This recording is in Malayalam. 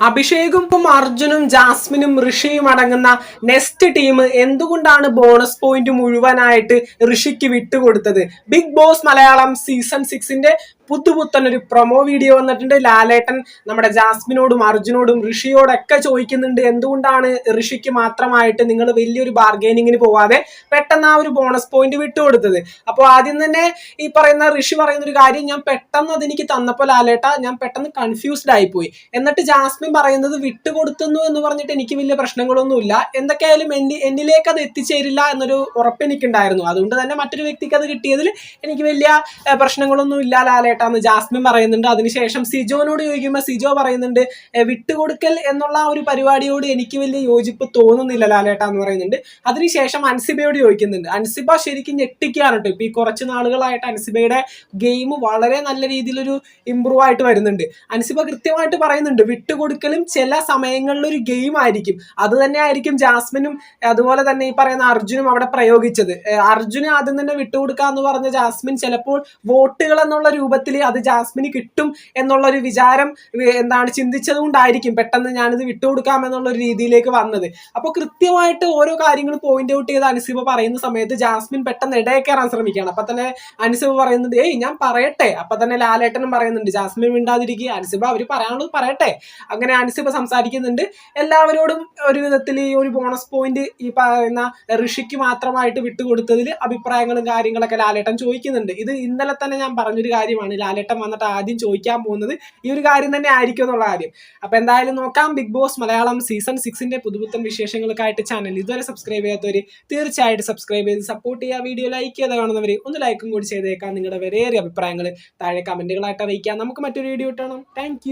അഭിഷേകും അർജുനും ജാസ്മിനും ഋഷിയും അടങ്ങുന്ന നെക്സ്റ്റ് ടീം എന്തുകൊണ്ടാണ് ബോണസ് പോയിന്റ് മുഴുവനായിട്ട് ഋഷിക്ക് വിട്ടുകൊടുത്തത്? ബിഗ് ബോസ് മലയാളം സീസൺ സിക്സിന്റെ പുത്തുപുത്തൻ ഒരു പ്രൊമോ വീഡിയോ വന്നിട്ടുണ്ട്. ലാലേട്ടൻ നമ്മുടെ ജാസ്മിനോടും അർജുനോടും ഋഷിയോടൊക്കെ ചോദിക്കുന്നുണ്ട് എന്തുകൊണ്ടാണ് ഋഷിക്ക് മാത്രമായിട്ട് നിങ്ങൾ വലിയൊരു ബാർഗൈനിങ്ങിന് പോവാതെ പെട്ടെന്ന് ആ ഒരു ബോണസ് പോയിന്റ് വിട്ടുകൊടുത്തത്? അപ്പോൾ ആദ്യം തന്നെ ഈ പറയുന്ന ഋഷി പറയുന്ന ഒരു കാര്യം ഞാൻ പെട്ടെന്ന് അതെനിക്ക് തന്നപ്പോൾ ലാലേട്ട ഞാൻ പെട്ടെന്ന് കൺഫ്യൂസ്ഡ് ആയിപ്പോയി. എന്നിട്ട് ജാസ്മിൻ പറയുന്നത് വിട്ടുകൊടുത്തുന്നു എന്ന് പറഞ്ഞിട്ട് എനിക്ക് വലിയ പ്രശ്നങ്ങളൊന്നുമില്ല. എന്തൊക്കെയായാലും എന്നി എന്നിലേക്ക് അത് എത്തിച്ചേരില്ല എന്നൊരു ഉറപ്പ് എനിക്കുണ്ടായിരുന്നു. അതുകൊണ്ട് തന്നെ മറ്റൊരു വ്യക്തിക്ക് അത് കിട്ടിയതിൽ എനിക്ക് വലിയ പ്രശ്നങ്ങളൊന്നും ഇല്ല ലാലേട്ടാന്ന് ജാസ്മിൻ പറയുന്നുണ്ട്. അതിനുശേഷം സിജോനോട് ചോദിക്കുമ്പോൾ സിജോ പറയുന്നുണ്ട് വിട്ടുകൊടുക്കൽ എന്നുള്ള ഒരു പരിപാടിയോട് എനിക്ക് വലിയ യോജിപ്പ് തോന്നുന്നില്ല ലാലേട്ട എന്ന് പറയുന്നുണ്ട്. അതിനുശേഷം അൻസിബയോട് ചോദിക്കുന്നുണ്ട്. അൻസിബ ശരിക്കും ഞെട്ടിക്കുകയാണ് കേട്ടോ. ഇപ്പം ഈ കുറച്ച് നാളുകളായിട്ട് അൻസിബയുടെ ഗെയിം വളരെ നല്ല രീതിയിലൊരു ഇമ്പ്രൂവ് ആയിട്ട് വരുന്നുണ്ട്. അൻസിബ കൃത്യമായിട്ട് പറയുന്നുണ്ട് വിട്ടുകൊടുക്കലും ചില സമയങ്ങളിൽ ഒരു ഗെയിം ആയിരിക്കും. അത് തന്നെ ആയിരിക്കും ജാസ്മിനും അതുപോലെ തന്നെ ഈ പറയുന്ന അർജുനും അവിടെ പ്രയോഗിച്ചത്. അർജുന് ആദ്യം തന്നെ വിട്ടുകൊടുക്കുക എന്ന് പറഞ്ഞ ജാസ്മിൻ ചിലപ്പോൾ വോട്ടുകൾ എന്നുള്ള രൂപത്തിൽ അത് ജാസ്മിന് കിട്ടും എന്നുള്ള ഒരു വിചാരം എന്താണ് ചിന്തിച്ചത് കൊണ്ടായിരിക്കും പെട്ടെന്ന് ഞാനിത് വിട്ടുകൊടുക്കാം എന്നുള്ള ഒരു രീതിയിലേക്ക് വന്നത്. അപ്പോൾ കൃത്യമായിട്ട് ഓരോ കാര്യങ്ങൾ പോയിന്റ് ഔട്ട് ചെയ്ത് അനുസീബ പറയുന്ന സമയത്ത് ജാസ്മിൻ പെട്ടെന്ന് ഇടയെ കയറാൻ ശ്രമിക്കുകയാണ്. അപ്പൊ തന്നെ അനുസീബ പറയുന്നുണ്ട് ഏയ് ഞാൻ പറയട്ടെ. അപ്പൊ തന്നെ ലാലേട്ടനും പറയുന്നുണ്ട് ജാസ്മിൻ മിണ്ടാതിരിക്കുക അനുസീബ അവർ പറയാനുള്ളത് പറയട്ടെ. അങ്ങനെ അൻസിബ സംസാരിക്കുന്നുണ്ട്. എല്ലാവരോടും ഒരു വിധത്തിൽ ഈ ഒരു ബോണസ് പോയിന്റ് ഈ പറയുന്ന ഋഷിക്ക് മാത്രമായിട്ട് വിട്ടുകൊടുത്തതിൽ അഭിപ്രായങ്ങളും കാര്യങ്ങളൊക്കെ ലാലേട്ടൻ ചോദിക്കുന്നുണ്ട്. ഇത് ഇന്നലെ തന്നെ ഞാൻ പറഞ്ഞൊരു കാര്യമാണ്. ലാലേട്ടൻ വന്നിട്ട് ആദ്യം ചോദിക്കാൻ പോകുന്നത് ഈ ഒരു കാര്യം തന്നെ ആയിരിക്കും എന്നുള്ള കാര്യം. അപ്പൊ എന്തായാലും നോക്കാം. ബിഗ് ബോസ് മലയാളം സീസൺ സിക്സിന്റെ പുതുപുത്തൻ വിശേഷങ്ങൾക്കായിട്ട് ചാനൽ ഇതുവരെ സബ്സ്ക്രൈബ് ചെയ്യാത്തവർ തീർച്ചയായിട്ടും സബ്സ്ക്രൈബ് ചെയ്ത് സപ്പോർട്ട് ചെയ്യുക വീഡിയോ ലൈക്ക് ചെയ്ത് കാണുന്നവർ ഒന്ന് ലൈക്കും കൂടി ചെയ്തേക്കാം. നിങ്ങളുടെ വിലയേറിയ അഭിപ്രായങ്ങൾ താഴെ കമന്റുകളായിട്ട് അറിയിക്കാം. നമുക്ക് മറ്റൊരു വീഡിയോ കിട്ടണം താങ്ക്